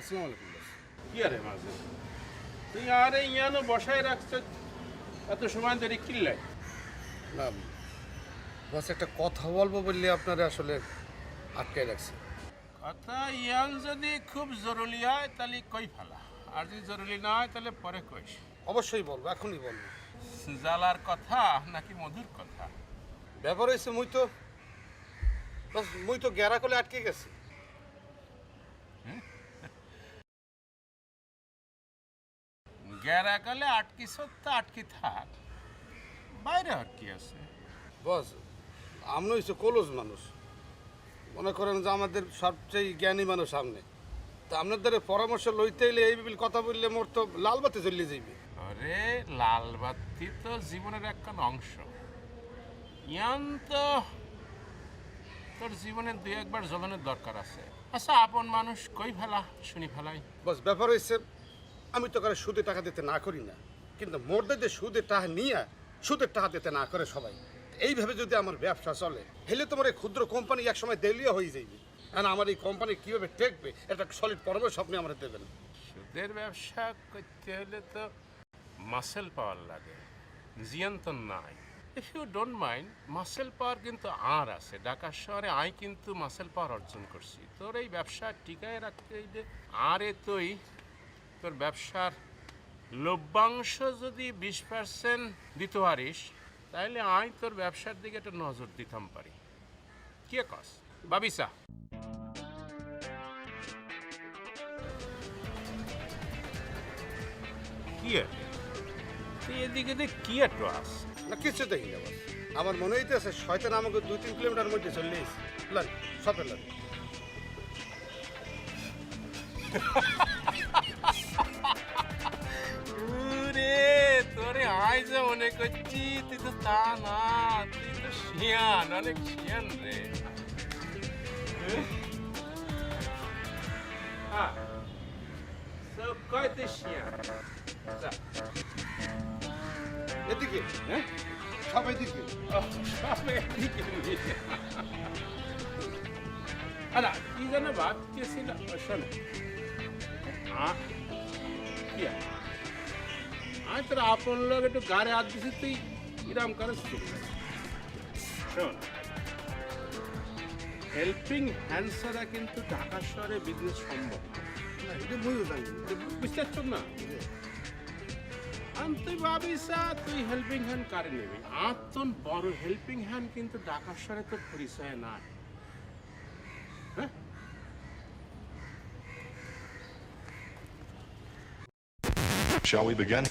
আসসালামু আলাইকুম কি আরে মাঝে? তুই আরে ইয়ানো বসায় রাখছ এত সময় ধরে কিল্লাই না বস একটা কথা বলব বললে আপনারা আসলে আটকে রাখছি। কথা ইয়ান যদি খুব জরুরি হয় তাহলে কই ফেলা? আর যদি জরুরি না হয় তাহলে পরে কইস। অবশ্যই বলব এখনই বলব। জালার কথা নাকি মধুর কথা? ব্যাপার হয়েছে মুই তো মুই তো গ্যারা করলে আটকে গেছি। গেরা কালে আটকি সত্য আটকি থাক। বাইরে আর কি আছে? বস আমরা হচ্ছে কলজ মানুষ। মনে করেন যে আমাদের সবচেয়ে জ্ঞানী মানুষ সামনে। তা আপনাদের পরামর্শ লইতে এলে এই বিল কথা বললে মোর তো লাল বাতি জ্বলিয়ে যাইবে। আরে লাল বাতি তো জীবনের একটা অংশ। ইয়ান তো তোর জীবনে দুই একবার জ্বলনের দরকার আছে। আচ্ছা আপন মানুষ কই ফেলা শুনি ফেলাই। বস ব্যাপার হয়েছে আমি তো কারও সুদে টাকা দিতে না করি না। কিন্তু মোরদের যে সুদের টাকা নিয়ে সুদের টাকা দিতে না করে সবাই এইভাবে যদি আমার ব্যবসা চলে হেলে তোমার এই ক্ষুদ্র কোম্পানি একসময় দেলিয়া হয়ে যাইবে। আর আমার এই কোম্পানি কীভাবে টেকবে একটা সলিড পরামর্শ আপনি আমার দেবেন। সুদের ব্যবসা করতে হলে তো মাসেল পাওয়ার লাগে জিয়ান তো নাই। If you don't mind muscle power কিন্তু আর আছে। ঢাকা শহরে আই কিন্তু মাসেল পাওয়ার অর্জন করছি। তোর এই ব্যবসা টিকায় রাখতে হইলে আরে তুই তোর ব্যবসার লভ্যাংশ যদি বিশ পার্সেন্ট দিতে পারিস তাহলে আমি তোর ব্যবসার দিকে একটা নজর দিতাম পারি। কে কস? বাবিসা কি এদিকে দেখ কি একটু আস না কিছু দেখি না আমার মনে হইতেছে শয়তান আমাকে দুই তিন কিলোমিটার মধ্যে চলে এসেছে লান সপে মনে করছি তুই তো তা না তুই তো শিয়ান অনেক শিয়ান রে হ্যাঁ কয় তুই শিয়ান এদিকে হ্যাঁ সব এদিকে সব একদিকে নিয়ে। আলা কি যেন ভাবতেছিল শোন কি? আমি তোর আপন লোক একটু গাড়ি হাত দিছি তুই ইরাম করে শোন হেল্পিং হ্যান্ড ছাড়া কিন্তু ঢাকা শহরে বিজনেস সম্ভব বুঝতে পারছ না? তুই ভাবিস তুই হেল্পিং হ্যান্ড কারে নেবি? আর তোর বড় হেল্পিং হ্যান্ড কিন্তু ঢাকা শহরে তোর পরিচয় নাই। হ্যাঁ? Shall we begin?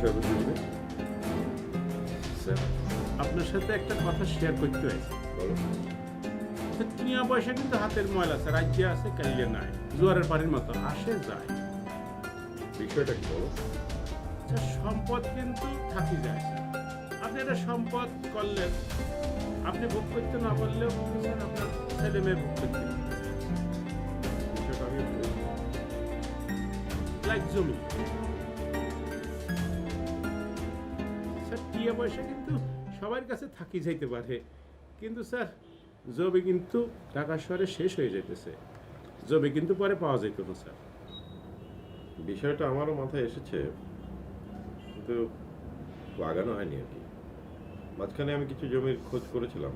বিষয় স্যার আপনার সাথে একটা কথা শেয়ার করতে হয়েছে বলো। টিয়া পয়সা কিন্তু হাতের ময়লা আছে রাজ্যে আছে কাইলে নাই জোয়ারের পানির মতো আসে যায়। বিষয়টা কি বলো? আচ্ছা, সম্পদ কিন্তু থাকি যায় আপনি একটা সম্পদ করলেন আপনি ভোগ করতে না স্যার আপনার ছেলে মেয়ে ভোগ করতে জমি। স্যার টিয়া পয়সা কিন্তু সবার কাছে থাকি যাইতে পারে। কিন্তু স্যার জমি কিন্তু ঢাকা শহরে শেষ হয়ে যাইতেছে। জমি কিন্তু পরে পাওয়া যেত না স্যার। বিষয়টা আমারও মাথায় এসেছে কিন্তু লাগানো হয়নি আর কি। মাঝখানে আমি কিছু জমির খোঁজ করেছিলাম।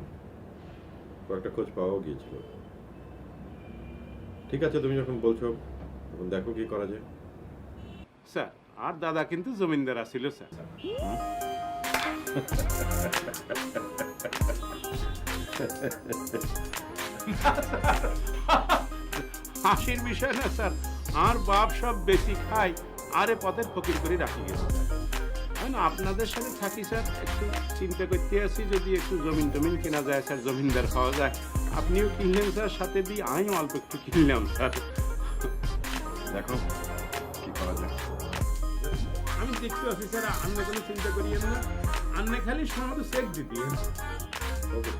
কয়েকটা খোঁজ পাওয়াও গিয়েছিল। ঠিক আছে তুমি যখন বলছো তখন দেখো কি করা যায়। স্যার আর দাদা কিন্তু জমিনদার আছিল স্যার। হাসির বিষয় না স্যার। আর বাপ সব বেশি খায় আরে পথের ফকির করে রাখি গেছে। না? আপনাদের সাথে থাকি স্যার। একটু চিন্তা করতে আছি যদি একটু জমিন টমিন কেনা যায় স্যার জমিনদার পাওয়া যায়। আপনিও কিনলেন স্যার সাথে দিয়ে আমিও অল্প একটু কিনলাম স্যার। দেখো কি করা যায়। আমি দেখতে আছি স্যার। আন্না কোনো চিন্তা করিয়েন না। అన్న ఖాళీ షో సెక్ దిద్ది ఓకే